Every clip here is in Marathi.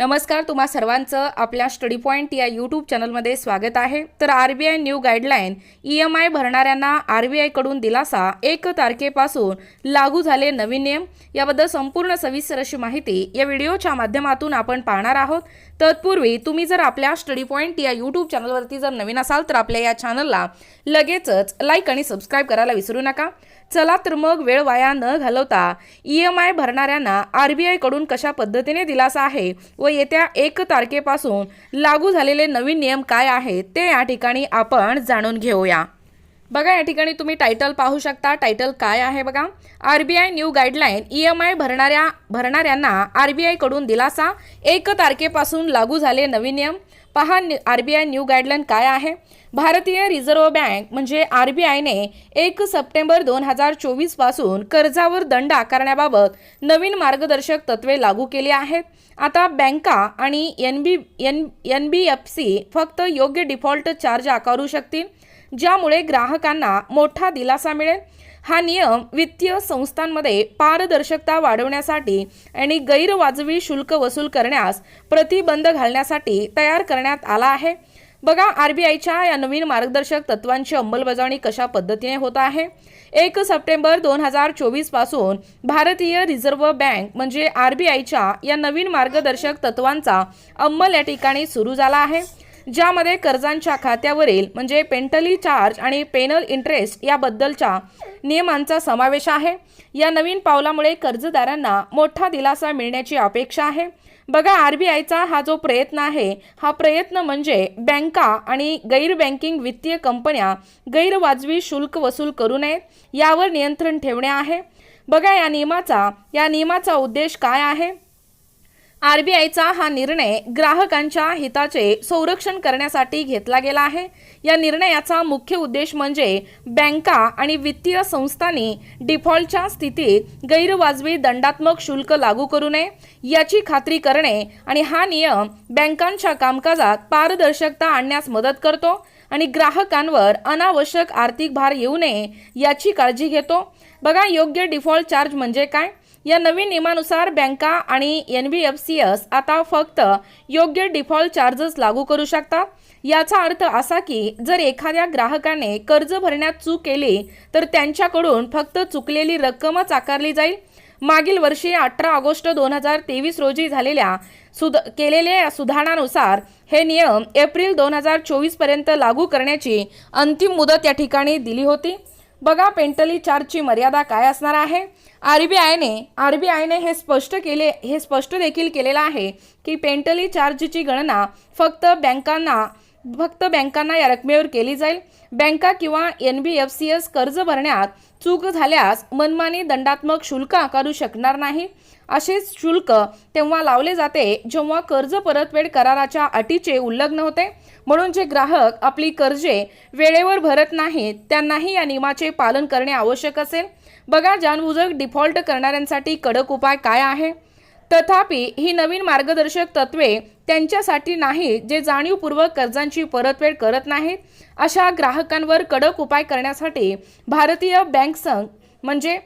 नमस्कार तुम्हा सर्वांचं आपल्या स्टडी पॉईंट या यूट्यूब चॅनलमध्ये स्वागत आहे. तर R B I new guideline E M I भरणाऱ्यांना आर बी आयकडून दिलासा एक तारखेपासून लागू झाले नवीन नियम. याबद्दल संपूर्ण सविस्तर अशी माहिती या व्हिडिओच्या माध्यमातून आपण पाहणार आहोत. तत्पूर्वी तुम्ही जर आपल्या स्टडी पॉईंट या यूट्यूब चॅनलवरती जर नवीन असाल तर आपल्या या चॅनलला लगेचच लाईक आणि सबस्क्राईब करायला विसरू नका. चला तर मग वेळ वाया न घालवता ई एम आय भरणाऱ्यांना आर बी आयकडून कशा पद्धतीने दिलासा आहे व येत्या एक तारखेपासून लागू झालेले नवीन नियम काय आहेत ते या ठिकाणी आपण जाणून घेऊया. बघा या ठिकाणी तुम्ही टायटल पाहू शकता. टायटल काय आहे बघा? R B I new guideline E M I भरणाऱ्या भरणाऱ्यांना आर बी आयकडून दिलासा. एक तारखेपासून लागू झाले नवीन नियम. पहा R B I new guideline काय आहे? भारतीय रिझर्व्ह बँक म्हणजे आर बी आयने एक सप्टेंबर दोन हजार चोवीसपासून कर्जावर दंड आकारण्याबाबत नवीन मार्गदर्शक तत्वे लागू केली आहेत. आता बँका आणि N B N N B F C फक्त योग्य डिफॉल्ट चार्ज आकारू शकतील ज्यामुळे ग्राहकांना मोठा दिलासा मिळेल. हा नियम वित्तीय संस्थांमध्ये पारदर्शकता वाढवण्यासाठी आणि गैरवाजवी शुल्क वसूल करण्यास प्रतिबंध घालण्यासाठी तयार करण्यात आला आहे. बघा आर बी आयच्या या नवीन मार्गदर्शक तत्वांची अंमलबजावणी कशा पद्धतीने होत आहे? एक सप्टेंबर दोन हजार चोवीसपासून भारतीय रिझर्व्ह बँक म्हणजे आर बी आयच्या या नवीन मार्गदर्शक तत्वांचा अंमल या ठिकाणी सुरू झाला आहे. ज्यामध्ये कर्जांच्या खात्यावरील म्हणजे पेंटली चार्ज आणि पेनल इंटरेस्ट याबद्दलच्या नियमांचा समावेश आहे. या नवीन पावलामुळे कर्जदारांना मोठा दिलासा मिळण्याची अपेक्षा आहे. बघा आर बी आयचा हा जो प्रयत्न आहे हा प्रयत्न म्हणजे बँका आणि गैर बँकिंग वित्तीय कंपन्या गैरवाजवी शुल्क वसूल करू नयेत यावर नियंत्रण ठेवणे आहे. बघा या नियमाचा या नियमाचा उद्देश काय आहे? आर बी आयचा हा निर्णय ग्राहकांच्या हिताचे संरक्षण करण्यासाठी घेतला गेला आहे. या निर्णयाचा मुख्य उद्देश म्हणजे बँका आणि वित्तीय संस्थांनी डिफॉल्टच्या स्थितीत गैरवाजवी दंडात्मक शुल्क लागू करू नये. याची खात्री करणे आणि हा नियम बँकांच्या कामकाजात पारदर्शकता आणण्यास मदत करतो आणि ग्राहकांवर अनावश्यक आर्थिक भार येऊ नये याची काळजी घेतो. बघा योग्य डिफॉल्ट चार्ज म्हणजे काय? या नवीन नियमानुसार बँका आणि N B F C S आता फक्त योग्य डिफॉल्ट चार्जेस लागू करू शकतात. याचा अर्थ असा की जर एखाद्या ग्राहकाने कर्ज भरण्यात चूक केली तर त्यांच्याकडून फक्त चुकलेली रक्कमच आकारली जाईल. मागील वर्षी अठरा ऑगस्ट दोन हजार तेवीस रोजी झालेल्या सुध केलेल्या सुधारणानुसार हे नियम एप्रिल दोन हजार चोवीसपर्यंत लागू करण्याची अंतिम मुदत या ठिकाणी दिली होती. बघा पेंटली चार्जची मर्यादा काय असणार आहे? आर बी आयने आर बी आयने हे स्पष्ट केले हे स्पष्ट देखील केलेलं आहे की पेंटली चार्जची गणना फक्त बँकांना फक्त बँकांना या रकमेवर केली जाईल. बँका किंवा N B F C S कर्ज भरण्यात चूक झाल्यास मनमानी दंडात्मक शुल्क आकारू शकणार नाही. असेच शुल्क तेव्हा लावले जाते जेव्हा कर्ज परतफेड कराराच्या अटीचे उल्लंघन होते. म्हणून जे ग्राहक आपली कर्जे वेळेवर भरत नाहीत त्यांनाही या नियमाचे पालन करणे आवश्यक असेल. बघा जानबुजक डिफॉल्ट करणाऱ्यांसाठी कडक उपाय काय आहे? तथापि ही नवीन मार्गदर्शक तत्वे त्यांच्यासाठी नाही जे जाणीवपूर्वक कर्जांची परतफेड करत नाहीत अशा ग्राहकांवर कडक उपाय करण्यासाठी भारतीय बँक संघ म्हणजे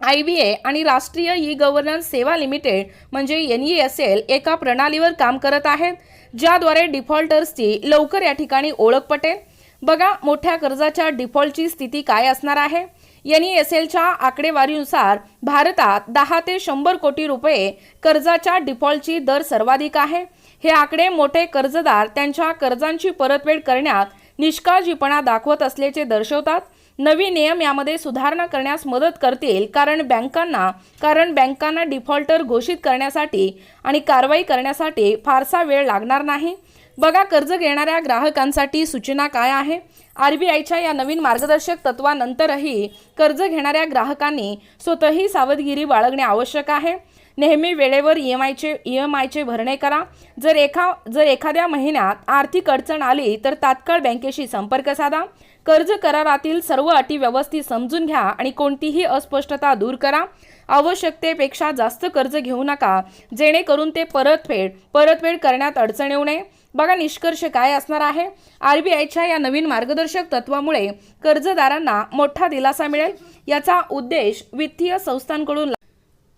आय बी ए आणि राष्ट्रीय ई गव्हर्नन्स सेवा लिमिटेड म्हणजे एन ई एस एल एका प्रणालीवर काम करत आहेत ज्याद्वारे डिफॉल्टर्सची लवकर या ठिकाणी ओळख पटेल. बघा मोठ्या कर्जाच्या डिफॉल्टची स्थिती काय असणार आहे. एन ई एस एलच्या आकडेवारीनुसार भारतात दहा ते शंभर कोटी रुपये कर्जाच्या डिफॉल्टची दर सर्वाधिक आहे. हे आकडे मोठे कर्जदार त्यांच्या कर्जांची परतफेड करण्यात निष्काळजीपणा दाखवत असल्याचे दर्शवतात. नवीन नियम यामध्ये सुधारणा करण्यास मदत करतील कारण बँकांना कारण बँकांना डिफॉल्टर घोषित करण्यासाठी आणि कारवाई करण्यासाठी फारसा वेळ लागणार नाही. बघा कर्ज घेणाऱ्या ग्राहकांसाठी सूचना काय आहे? आर बी आयच्या या नवीन मार्गदर्शक तत्वानंतरही कर्ज घेणाऱ्या ग्राहकांनी स्वतःही सावधगिरी बाळगणे आवश्यक आहे. नेहमी वेळेवर ई एम आयचे ई एम आयचे भरणे करा. जर एका जर एखाद्या महिन्यात आर्थिक अडचण आली तर तात्काळ बँकेशी संपर्क साधा. कर्ज करारातील सर्व अटी व्यवस्थित समजून घ्या आणि कोणतीही अस्पष्टता दूर करा. आवश्यकतेपेक्षा जास्त कर्ज घेऊ नका जेणेकरून ते परतफेड परतफेड करण्यात अडचण येऊ नये. बघा निष्कर्ष काय असणार आहे. आर बी आयच्या या नवीन मार्गदर्शक तत्वामुळे कर्जदारांना मोठा दिलासा मिळेल. याचा उद्देश वित्तीय संस्थांकडून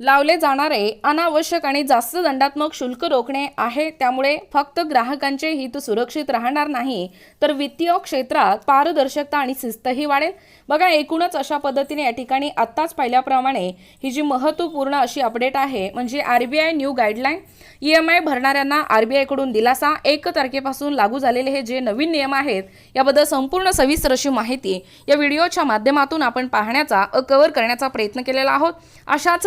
लावले जाणारे अनावश्यक आणि जास्त दंडात्मक शुल्क रोखणे आहे. त्यामुळे फक्त ग्राहकांचे हित सुरक्षित राहणार नाही तर वित्तीय क्षेत्रात पारदर्शकता आणि शिस्तही वाढेल. बघा एकूणच अशा पद्धतीने या ठिकाणी आत्ताच पाहिल्याप्रमाणे ही जी महत्त्वपूर्ण अशी अपडेट आहे म्हणजे R B I new guideline. E M I भरणाऱ्यांना आर बी आयकडून दिलासा. एक तारखेपासून लागू झालेले हे जे नवीन नियम आहेत याबद्दल संपूर्ण सविस्तर अशी माहिती या व्हिडिओच्या माध्यमातून आपण पाहण्याचा कव्हर करण्याचा प्रयत्न केलेला आहोत. अशाच